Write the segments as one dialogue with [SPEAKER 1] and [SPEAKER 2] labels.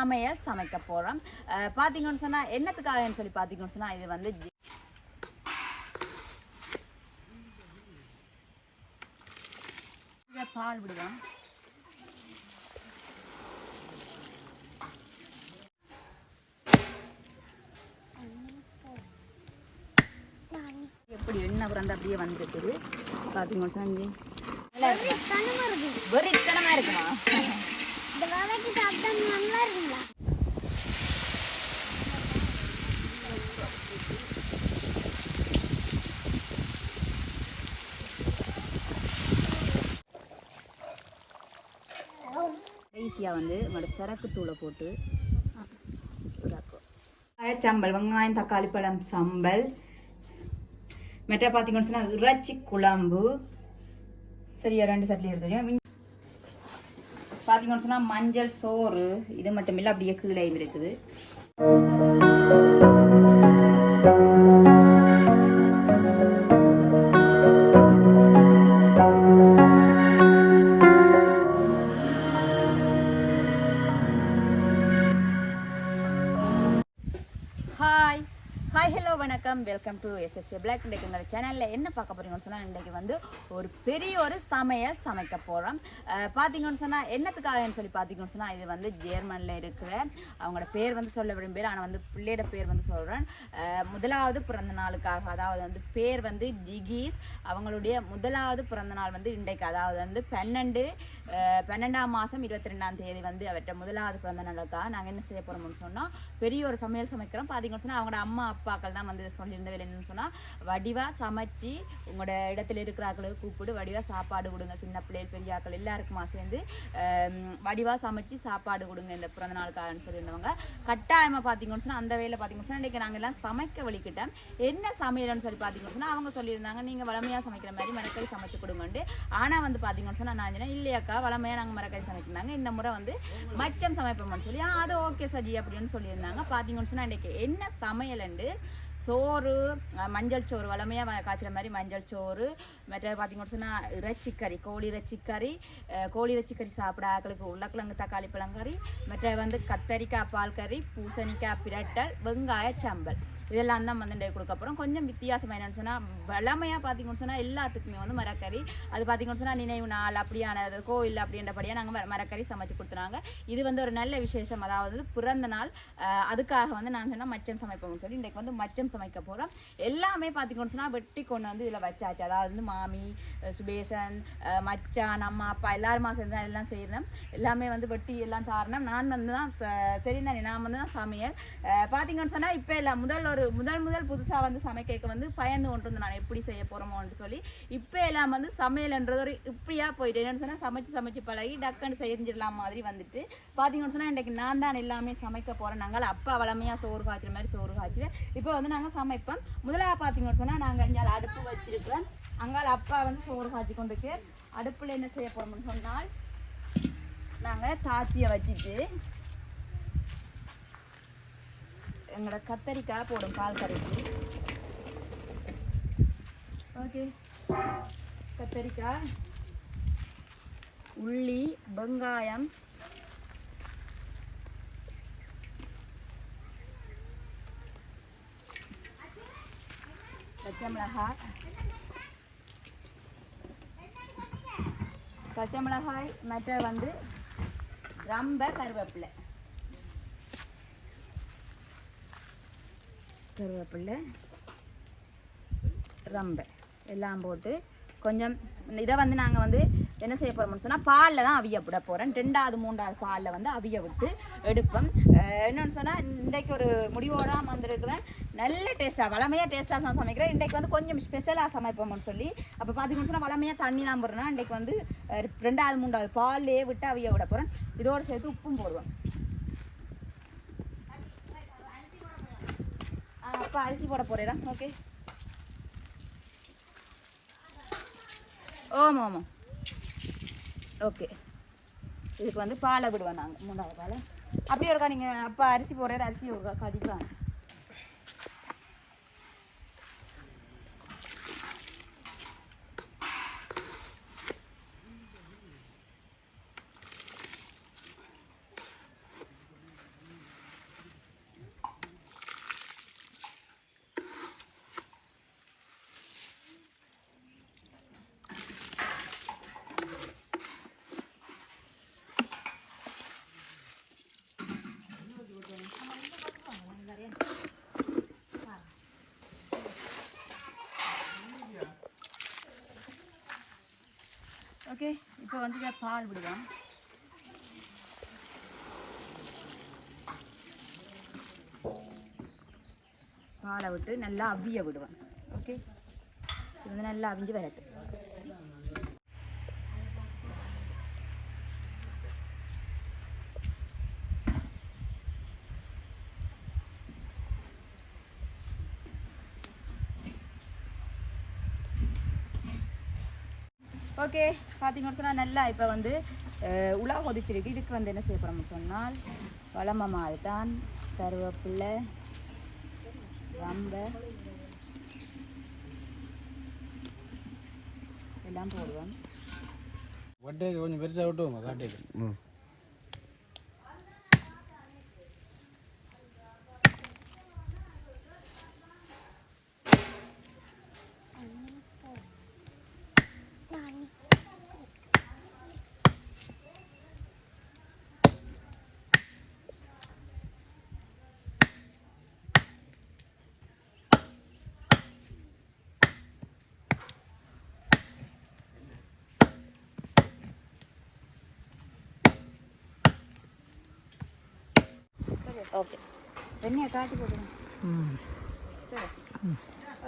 [SPEAKER 1] சமையல் சமைக்க போகிறோம் பார்த்தீங்கன்னு சொன்னால் என்னத்துக்காகன்னு சொல்லி பார்த்தீங்கன்னு சொன்னால் இது வந்து பால் விடுவோம். எப்படி எண்ணெய் பிறந்து அப்படியே வந்துருக்குது பார்த்தீங்கன்னு சொன்னா இங்கே நல்லா இருக்குமா வெறித்தனமாக இருக்குமா?
[SPEAKER 2] இந்த வதக்கி சாப்பிட்டா நல்லா இருக்குங்களா
[SPEAKER 1] ஈஸியாக வந்து உங்களோட சரக்கு தூளை போட்டு சம்பல் வெங்காயம் தக்காளி பழம் சம்பல். மெட்டா பார்த்தீங்கன்னு சொன்னால் இறைச்சி குழம்பு. சரியா ரெண்டு சட்லி எடுத்துக்கோங்க. பார்த்தீங்கன்னு சொன்னால் மஞ்சள் சோறு இது மட்டும் இல்லை அப்படியே கீழையும் இருக்குது. ஹாய் ஹாய் ஹலோ வணக்கம். வெல்கம் டு எஸ்எஸ்ஏ பிளாக் இன்றைக்கு சேனலில் என்ன பார்க்க போகிறீங்கன்னு சொன்னால் இன்றைக்கு வந்து ஒரு பெரிய ஒரு சமையல் சமைக்க போகிறோம் பார்த்தீங்கன்னு சொன்னால் என்னத்துக்காகன்னு சொல்லி பார்த்தீங்கன்னு சொன்னால் இது வந்து ஜெர்மனில் இருக்கிற அவங்களோட பேர் வந்து சொல்ல விரும்புகிறேன் ஆனால் வந்து பிள்ளையோட பேர் வந்து சொல்கிறேன் முதலாவது பிறந்த நாளுக்காக அதாவது வந்து பேர் வந்து ஜிகீஸ். அவங்களுடைய முதலாவது பிறந்த நாள் வந்து இன்றைக்கு அதாவது வந்து பன்னெண்டு பன்னெண்டாம் மாதம் இருபத்தி ரெண்டாம் தேதி வந்து அவர்கிட்ட முதலாவது பிறந்த நாளுக்காக நாங்கள் என்ன செய்ய போகிறோம்னு சொன்னால் பெரிய ஒரு சமையல் சமைக்கிறோம். பார்த்தீங்கன்னு சொன்னால் அவங்களோட அம்மா அப்பாக்கள் தான் வந்து சொல்லியிருந்த வேலை என்னன்னு சொன்னால் வடிவாக சமைச்சு உங்களோட இடத்துல இருக்கிறாக்களுக்கு கூப்பிடு வடிவாக சாப்பாடு கொடுங்க சின்ன பிள்ளைகள் பெரியாக்கள் எல்லாருக்குமா சேர்ந்து வடிவாக சமைச்சு சாப்பாடு கொடுங்க இந்த பிறந்த நாளுக்காகன்னு சொல்லியிருந்தவங்க. கட்டாயமாக பார்த்தீங்கன்னு சொன்னால் அந்த வேலை பார்த்தீங்கன்னு சொன்னால் இன்றைக்கி நாங்கள் எல்லாம் சமைக்க வலிக்கிட்டோம் என்ன சமையல்னு சொல்லி பார்த்தீங்கன்னு சொன்னால் அவங்க சொல்லியிருந்தாங்க நீங்கள் வளமையாக சமைக்கிற மாதிரி மரக்கறி சமைச்சு கொடுங்கன்ட்டு. ஆனால் வந்து பார்த்தீங்கன்னு சொன்னால் நான் சொன்னேன் இல்லையாக்கா வளமையாக நாங்கள் மரக்கறி சமைக்கிறாங்க இந்த முறை வந்து மச்சம் சமைப்போம்னு சொல்லி. அது ஓகே சஜி அப்படின்னு சொல்லியிருந்தாங்க. பார்த்தீங்கன்னு சொன்னால் இன்றைக்கி என்ன சமையல்ண்டு சோறு மஞ்சள் சோறு வளமையாக காய்ச்சிற மாதிரி மஞ்சள் சோறு மற்ற பார்த்தீங்கன்னு சொன்னால் இறைச்சிக்கறி கோழி இறைச்சிக்கறி கோழி இறைச்சிக்கறி சாப்பிட ஆக்களுக்கு உருளைக்கிழங்கு தக்காளி பழங்கறி மற்ற வந்து கத்தரிக்காய் பால் கறி பூசணிக்காய் பிரட்டல் வெங்காய சம்பல். இதெல்லாம் தான் வந்து கொடுக்க போகிறோம் கொஞ்சம் வித்தியாசமாக என்னென்னு சொன்னால் வளமையாக பார்த்தீங்கன்னு சொன்னால் எல்லாத்துக்குமே வந்து மரக்கறி. அது பார்த்தீங்கன்னு சொன்னால் நினைவு நாள் அப்படியான கோயில் அப்படின்றபடியாக நாங்கள் மரக்கறி சமைச்சு கொடுத்துனாங்க இது வந்து ஒரு நல்ல விசேஷம். அதாவது பிறந்த நாள் அதுக்காக வந்து நான் சொன்னால் மச்சம் சமைப்போம்னு சொல்லி இன்றைக்கு வந்து மச்சம் சமைக்க போகிறோம் எல்லாமே பார்த்தீங்கன்னு சொன்னால் வெட்டி கொண்டு வந்து இதில் வச்சாச்சு. அதாவது வந்து மாமி சுபேஷன் மச்சான் அம்மா அப்பா எல்லாருமா சேர்ந்து தான் எல்லாம் செய்கிறேன் எல்லாமே வந்து வெட்டி எல்லாம் தாரணம். நான் வந்து தான் ச- தெரிந்தானே நான் வந்து தான் சமையல். பார்த்தீங்கன்னு சொன்னால் இப்போ இல்லை முதல் ஒரு முதல் முதல் புதுசாக வந்து சமைக்க வந்து பயந்து கொண்டு வந்து நான். எப்படி செய்ய போகிறோமோன்னு சொல்லி. இப்போ எல்லாம் வந்து சமையல்ன்றது ஒரு இப்படியா போயிட்டு என்னன்னு சொன்னால் சமைச்சு சமைச்சு பழகி டக்குன்னு செஞ்சிடலாம் மாதிரி வந்துட்டு. பார்த்தீங்கன்னு சொன்னால் இன்றைக்கு நான் தான் எல்லாமே சமைக்க போகிறேன் நாங்கள் அப்பா வளமையாக சோறு காய்ச்சுற மாதிரி சோறு காய்ச்சுவேன். இப்போ வந்து நாங்கள் சமைப்போம். முதலாக பார்த்தீங்கன்னு சொன்னால் நாங்கள் இங்கே அடுப்பு வச்சிருக்கிறோம். அங்கால அப்பா வந்து சோறு காய்ச்சி கொண்டுக்கு அடுப்பில் என்ன செய்ய போகிறோம்னு சொன்னால் நாங்கள் தாச்சியை வச்சுட்டு எங்களோட கத்தரிக்காய் போடும் பால் கறிக்கு. ஓகே கத்தரிக்காய் உள்ளி வெங்காயம். பச்சை மிளகாய். பச்சை மிளகாய் மற்ற வந்து ரொம்ப கருவேப்பிலை. கருவேப்பிலை ரம்பை எல்லாம் போட்டு கொஞ்சம் இதை வந்து நாங்கள் வந்து என்ன செய்ய போகிறோம்னு சொன்னால் பாலில் தான் அவிய விட போகிறேன் ரெண்டாவது மூன்றாவது பாலில் வந்து அவிய விட்டு எடுப்போம். என்னென்னு சொன்னால் இன்றைக்கு ஒரு முடிவோட வந்திருக்கிறேன். நல்ல டேஸ்ட்டாக வளமையாக டேஸ்ட்டாக தான் சமைக்கிறேன். இன்றைக்கு வந்து கொஞ்சம் ஸ்பெஷலாக சமைப்போம்னு சொல்லி. அப்போ பார்த்தீங்கன்னு சொன்னால் வளமையாக தண்ணி தான் போடுறேன்னா இன்றைக்கு வந்து ரெண்டாவது மூன்றாவது பால்லே விட்டு அவிய விட போகிறேன் இதோடு சேர்த்து உப்பும் போடுவேன் ஆ அப்போ அரிசி போட போகிறேடா ஓகே ஓமா ஆமாம் ஓகே இதுக்கு வந்து பாலை விடுவோம் நாங்கள் மூணாவது பாலை. அப்படியே ஒருக்கா நீங்கள் அப்பா அரிசி போடுற அரிசி ஒருக்கா கடிக்கலாம். ஓகே இப்போ வந்து பால் விடுவோம். பாலை விட்டு நல்லா அவிய விடுவேன் ஓகே இது வந்து நல்லா அவிஞ்சு வரட்டும் ஓகே பார்த்தீங்கன்னு சொன்னால் நல்லா இப்போ வந்து உலா கொதிச்சிருக்கு. இதுக்கு வந்து என்ன செய்ய போகிறோம்னு சொன்னால் வளம மாதிரி தான் கருவேப்பிலை ரம்ப எல்லாம் போடுவோம்.
[SPEAKER 3] வட்டைக்கு கொஞ்சம் பெருசாக விட்டுவோங்க காட்டைக்கு.
[SPEAKER 1] ஓகே வெண்ணெயை காட்டி சரி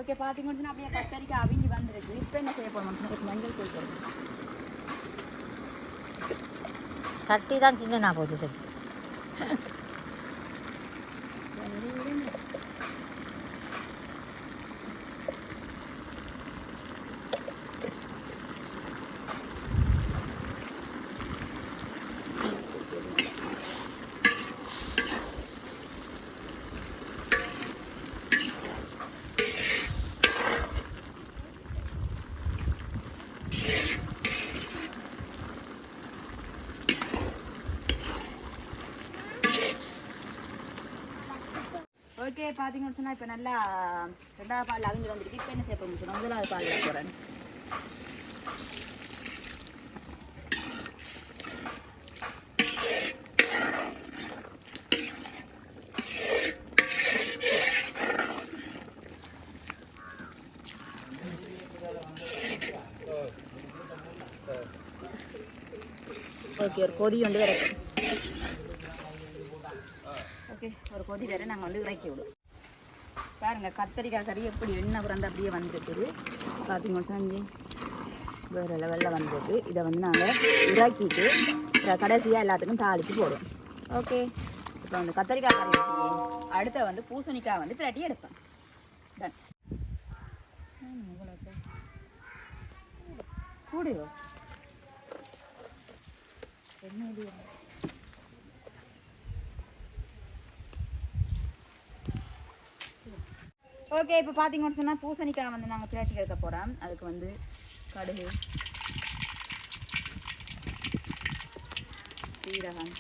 [SPEAKER 1] ஓகே பார்த்தீங்கன்னு அப்படியே கத்தரிக்காய் அவிஞ்சு வந்துருக்கு இப்போ என்ன செய்ய கொஞ்சம் மஞ்சள் தூள்
[SPEAKER 4] சட்டி தான் சின்னனா போச்சு சட்டி
[SPEAKER 1] ஓகே பார்த்தீங்கன்னு சொன்னால் இப்போ நல்லா ரெண்டாவது பால் அவிஞ்சு வந்துருக்கு. இப்போ என்ன செய்ய போகிறோம்னு சொன்னால் முதலாவது பால் போகிறேன் ஓகே ஒரு கொதி வந்து வரட்டும். ஓகே ஒரு கொதி வரை நாங்கள் வந்து இறக்கி விடுவோம். பாருங்க கத்தரிக்காய் கறி எப்படி எண்ணெய் பிறந்து அப்படியே வந்துருக்குது. பார்த்தீங்கன்னா செஞ்சு வேறு லெவலில் வந்திருக்கு. இதை வந்து நாங்கள் இறக்கிட்டு கடைசியாக எல்லாத்துக்கும் தாளித்து போடுவோம். ஓகே. இப்போ வந்து கத்தரிக்காய் கறி அடுத்த வந்து பூசணிக்காய் வந்து பிரட்டி எடுப்பேன் டன் கூடையோ? என்ன ஓகே இப்போ பார்த்தீங்கன்னு சொன்னால் பூசணிக்காய் வந்து நாங்கள் பிரட்டி எடுக்க போகிறோம் அதுக்கு வந்து கடுகு சீரகம்.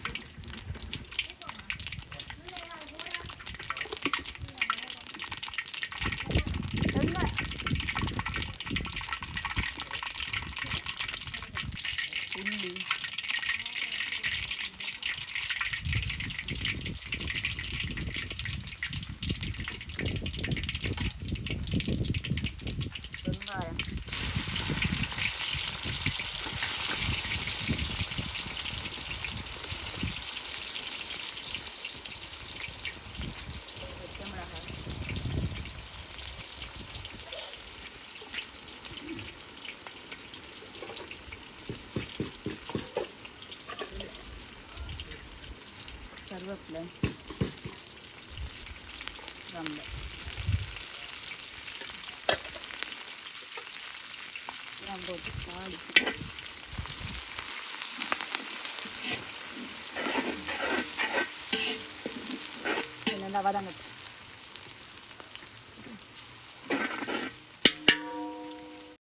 [SPEAKER 1] போட்டு தாளிச்சு நல்லா வதங்கட்டும்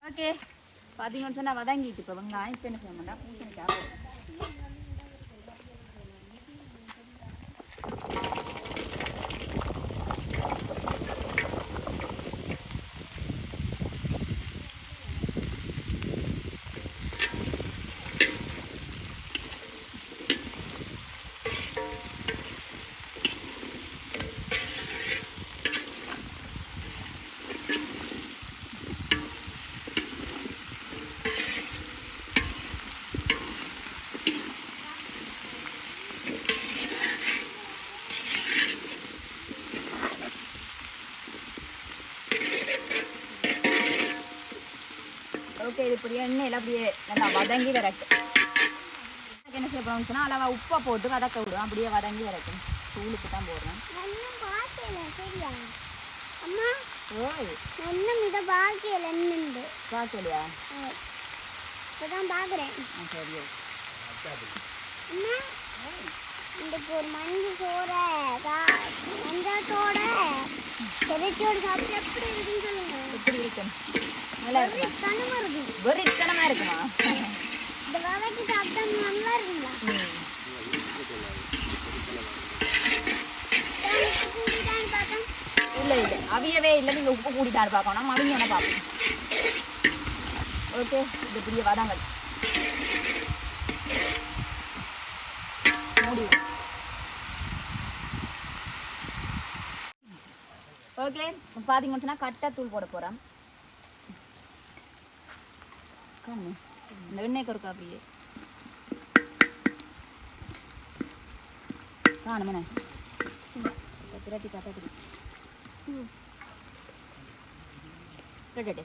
[SPEAKER 1] ஓகே பார்த்தீங்கன்னு சொன்னால் வதங்கிட்டு இப்போ வெங்காயம் இப்போ என்ன செய்ய மாட்டா பூசணிக்காய். ஓகே இது இப்படியே எண்ணெயில் அப்படியே நல்லா வதங்கி வரட்டும் என்ன செய்ய போகிறோம்னு சொன்னால் அளவா உப்பை போட்டு வதக்க விடுவோம் அப்படியே வதங்கி வரட்டும். தூளுக்கு தான் போடுறேன். பார்க்கலையா?
[SPEAKER 2] இப்பதான் பார்க்குறேன்.
[SPEAKER 1] சரி
[SPEAKER 2] இன்றைக்கு ஒரு மஞ்சள் சோற மஞ்சத்தோட திரைச்சோடு சாப்பிட்டு எப்படி இருக்குன்னு சொல்லுங்க.
[SPEAKER 1] எப்படி இருக்கும் நல்லா
[SPEAKER 2] இருக்கு
[SPEAKER 1] வெறித்தனமாக இருக்குமா?
[SPEAKER 2] இந்த வகைக்கு சாப்பிட்டா நல்லா இருக்குங்களா
[SPEAKER 1] இல்லை இல்லை. அவியவே இல்லை. நீங்கள் உப்பு கூட்டிட்டாரு பார்க்கணும். அவங்க என்ன பார்ப்போம்? ஓகே. இது பெரிய வதங்கள். ஓகே. பார்த்தீங்கன்னு சொன்னால் கட்டை தூள் போட போகிறோம் காணு இந்த எண்ணெய் இருக்கா அப்படியே காணுமே திரட்டி காட்டாது ரெடி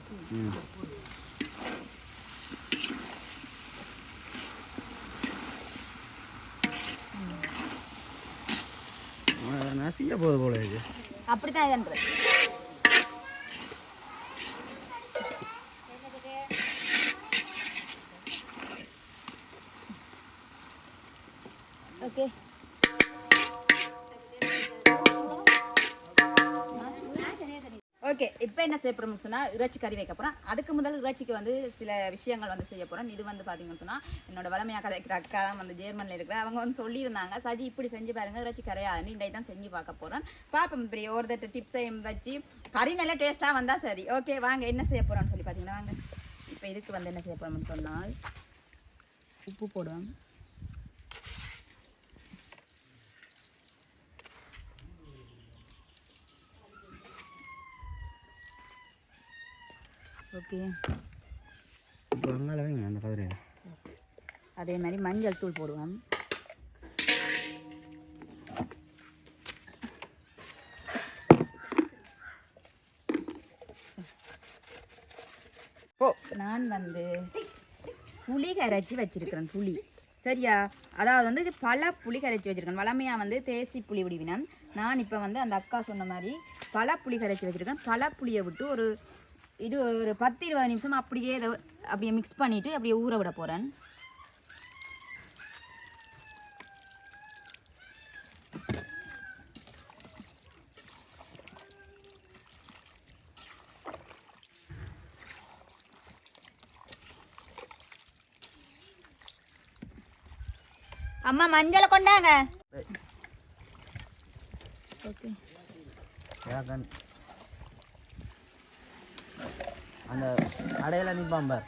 [SPEAKER 3] நசிக்க இது
[SPEAKER 1] என்ன செய்ய போறோம்னு சொன்னால் இறைச்சி கறி வைக்க போகிறோம் அதுக்கு முதல் இறைச்சிக்கு வந்து சில விஷயங்கள் வந்து செய்ய போகிறோம் இது வந்து பார்த்தீங்கன்னு சொன்னால் என்னோட வளமையாக கதைக்கிற அக்கா தான் வந்து ஜெர்மனில் இருக்கிற அவங்க வந்து சொல்லியிருந்தாங்க சஜி இப்படி செஞ்சு பாருங்கள் இறைச்சி கரையாதுன்னு இன்றைக்கு தான் செஞ்சு பார்க்க போகிறேன் பார்ப்போம் இப்படி ஒரு தட்டு டிப்ஸையும் வச்சு கறி நல்லா டேஸ்ட்டாக வந்தால் சரி. ஓகே வாங்க என்ன செய்ய போகிறோம்னு சொல்லி பார்த்தீங்கன்னா வாங்க. இப்போ இதுக்கு வந்து என்ன செய்ய போகிறோம்னு சொன்னால் உப்பு போடுவேன் ஓகே.
[SPEAKER 3] இப்போ அங்கால வைங்க அந்த கதிரை
[SPEAKER 1] அதே மாதிரி மஞ்சள் தூள் போடுவோம்.
[SPEAKER 3] ஓ
[SPEAKER 1] நான் வந்து புளி கரைச்சி வச்சிருக்கிறேன் புளி. சரியா? அதாவது வந்து இது பல புளி கரைச்சி வச்சிருக்கேன். வளமையாக வந்து தேசி புளி விடுவினம் நான் இப்போ வந்து அந்த அக்கா சொன்ன மாதிரி பல புளி கரைச்சி வச்சிருக்கேன். பல புளியை விட்டு ஒரு இது ஒரு பத்து இருபது நிமிஷம் அப்படியே இதை அப்படியே மிக்ஸ் பண்ணிட்டு அப்படியே ஊற விட போகிறேன் அம்மா மஞ்சளை கொண்டாங்க. ஓகே
[SPEAKER 3] அந்த கடையில் நிற்பான் பார்.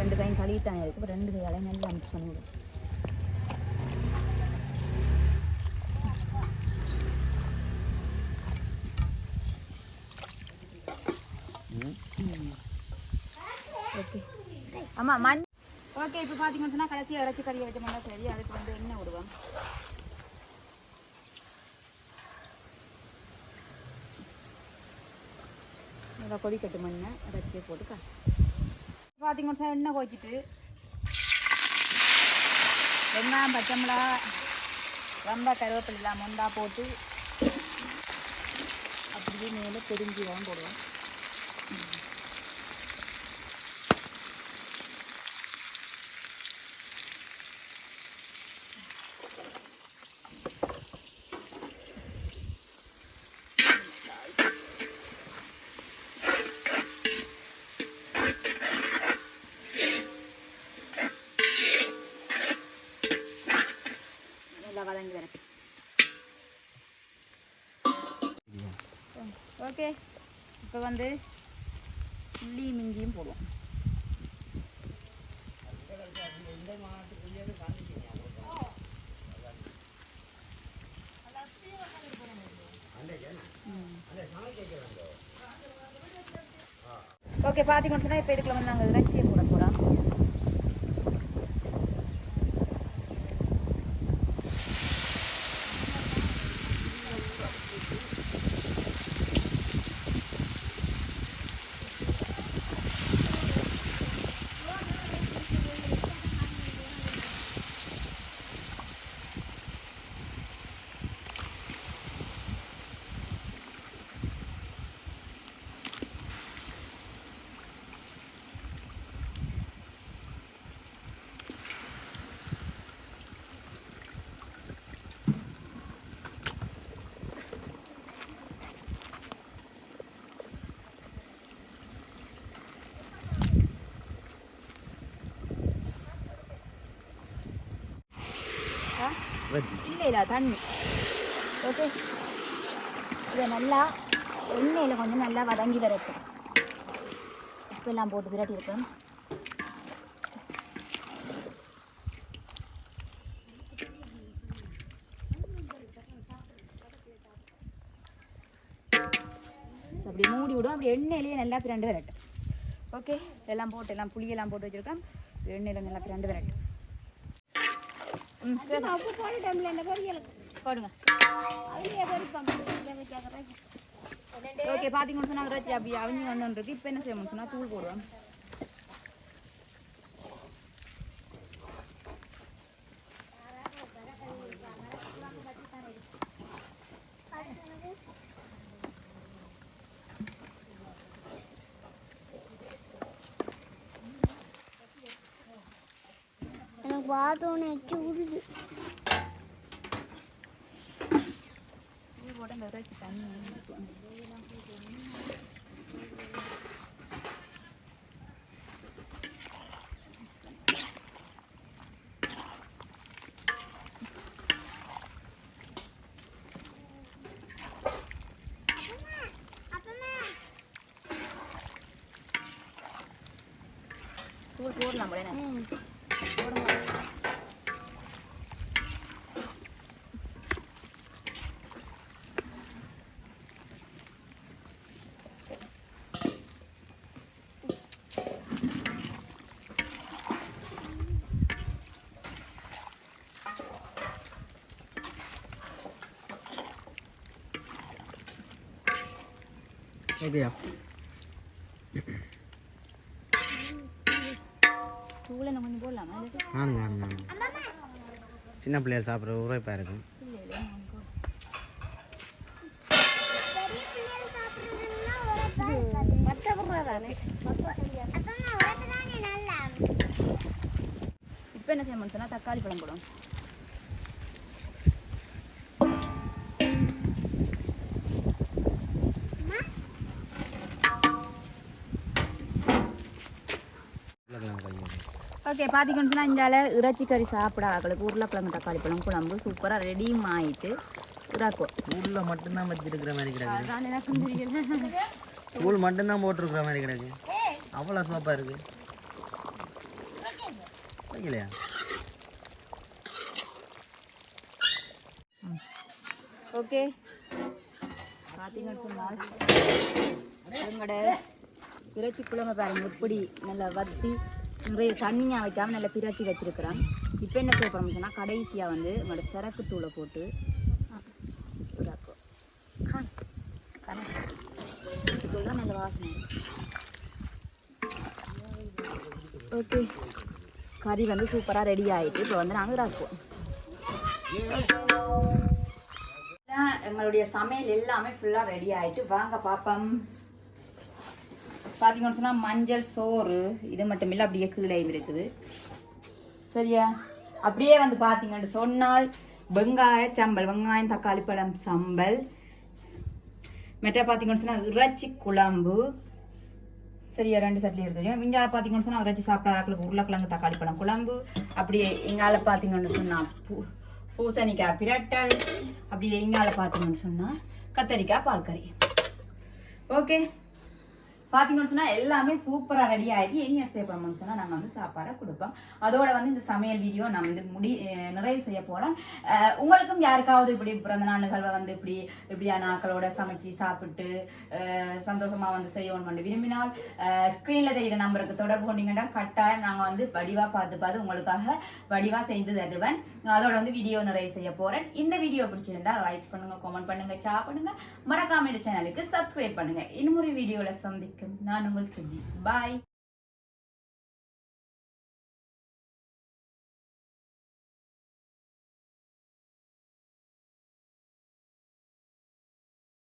[SPEAKER 1] ரெண்டு கையும் கழுவிட்டாங்க இருக்கு ரெண்டு கையாலையும் நல்லா மிக்ஸ் பண்ணி விடு ஓகே. ஆமாம் மண் ஓகே இப்போ பார்த்தீங்கன்னு சொன்னால் கடைசி இறைச்சி கறியை வச்சோம்னா சரி அதுக்கு வந்து எண்ணெய் விடுவோம் நல்லா கொதிக்கட்டு மண்ணை இறைச்சியை போட்டு காய்ச்சி. பார்த்தீங்கன்னு சொன்னால் எண்ணெய் கொதிச்சிட்டு வெங்காயம் பச்சை மிளகா ரொம்ப கருவேப்பிலாம் முந்தா போட்டு அப்படியே மேலே பெருஞ்சீரகம் போடுவோம். ஓகே. இப்போ வந்து உள்ளி மிஞ்சியும் போடுவோம். ஓகே பார்த்தீங்கன்னு சொன்னால் இப்போ இதுக்குள்ள வந்து நாங்கள் இறைச்சியை போட போகிறோம்
[SPEAKER 3] இறைச்சி
[SPEAKER 1] இல்லை இல்லை தண்ணி. ஓகே. இதை நல்லா எண்ணெயில் கொஞ்சம் நல்லா வதங்கி வரட்டும். உப்பெல்லாம் போட்டு விரட்டி இருக்கணும் அப்படி மூடி விடும். அப்படி எண்ணெயிலேயே நல்லா பிரண்டு வரட்டும். ஓகே. எல்லாம் போட்டு எல்லாம் புளியெல்லாம் போட்டு வச்சிருக்கோம் எண்ணெயில் நல்லா பிரண்டு வரட்டும்.
[SPEAKER 2] உப்பு போட டைம்ல இந்த பொரியலுக்கு
[SPEAKER 1] போடுங்க. ஓகே பார்த்தீங்கன்னு சொன்னா இறைச்சி அப்படி அவிஞ்சு வந்துருக்கு இப்போ என்ன செய்யணும்னு சொன்னா தூள் போடுவோம்
[SPEAKER 2] எனக்கு பார்த்தோன்னே எச்சு விடுது
[SPEAKER 1] தூள் போட்டு அந்த இறைச்சி தண்ணி ஊத்திக்குவோம். தூள் போடலாம் போல என்ன?
[SPEAKER 3] ஓகேயா
[SPEAKER 1] தூள் என்ன கொஞ்சம் போடலாமா இல்லாட்டி
[SPEAKER 3] ஆனுங்க ஆனுங்க சின்ன பிள்ளைகள் சாப்பிட்ற உரைப்பாக இருக்கும்.
[SPEAKER 1] ஓகே பார்த்தீங்கன்னு இந்தால இறைச்சி கறி சாப்பிட ஆக்களுக்கு உருளைக்கிழங்கு தக்காளி பழம் குழம்பு. சூப்பராக ரெடியும் ஆயிட்டு
[SPEAKER 3] தூளில் மட்டும்தான் வச்சிருக்கிற மாதிரி கிடக்கு. தூள் மட்டும்தான் போட்டிருக்கிற மாதிரி கிடக்கு. அவ்வளோ சோப்பாக இருக்கு. வைக்கலையா?
[SPEAKER 1] ஓகே. பார்த்தீங்கன்னு சொன்னால் எங்களோட இறைச்சி குழம்பு பாருங்க இப்படி நல்லா வத்தி நிறைய தண்ணியாக வைக்காமல் நல்லா பிரட்டி வச்சிருக்கிறேன். இப்போ என்ன செய்ய போகிறோம்னு சொன்னால் கடைசியாக வந்து எங்களோட சிறக்கு தூளை போட்டு இதுதான் நல்ல வாசனை. ஓகே. கறி வந்து சூப்பராக ரெடி ஆகிட்டு இப்போ வந்து நாங்கள் ராக்குவோம் எங்களுடைய சமையல் எல்லாமே ஃபுல்லாக ரெடி ஆகிட்டு வாங்க பார்ப்போம் பார்த்தீங்கன்னு சொன்னால் மஞ்சள் சோறு இது மட்டும் இல்லை அப்படியே கீழே இருக்குது. சரியா? அப்படியே வந்து பார்த்தீங்கன்னு சொன்னால் வெங்காய சம்பல் வெங்காயம் தக்காளி பழம் சம்பல். மெட்டா பார்த்தீங்கன்னு சொன்னால் இறைச்சி குழம்பு. சரியா? ரெண்டு சட்லி எடுத்துருக்கேன் இங்கால பார்த்தீங்கன்னு சொன்னால் இறைச்சி சாப்பிட உருளைக்கிழங்கு தக்காளி பழம் குழம்பு. அப்படியே எங்களால் பார்த்தீங்கன்னு சொன்னால் பூ பூசணிக்காய் பிரட்டல். அப்படியே இங்கால பார்த்தீங்கன்னு சொன்னால் கத்தரிக்காய் பால்கறி. ஓகே? பார்த்தீங்கன்னு சொன்னால் எல்லாமே சூப்பராக ரெடி ஆகிட்டு இனி பண்ணணும்னு சொன்னால் நாங்கள் வந்து சாப்பாடை கொடுப்போம். அதோட வந்து இந்த சமையல் வீடியோ நான் வந்து முடி நிறைவு செய்ய போகிறோம் உங்களுக்கும் யாருக்காவது இப்படி பிறந்த நாள் நிகழ்வை வந்து இப்படி இப்படியான ஆக்களோட சமைச்சு சாப்பிட்டு சந்தோஷமாக வந்து செய்யணும் விரும்பினால் ஸ்க்ரீனில் தெரிகிற நம்பருக்கு தொடர்பு கொண்டீங்கன்னா கட்டாயம் நாங்கள் வந்து வடிவாக பார்த்து பார்த்து உங்களுக்காக வடிவாக செய்து தருவேன். அதோட வந்து வீடியோ நிறைவு செய்ய போகிறேன் இந்த வீடியோ பிடிச்சிருந்தா லைக் பண்ணுங்கள் கமெண்ட் பண்ணுங்க சாப்பிடுங்க பண்ணுங்க. மறக்காம இந்த சேனலுக்கு சப்ஸ்கிரைப் பண்ணுங்க. இன்னொரு வீடியோவில் சந்திக்கும் நான் உங்கள் சுஜி. பாய்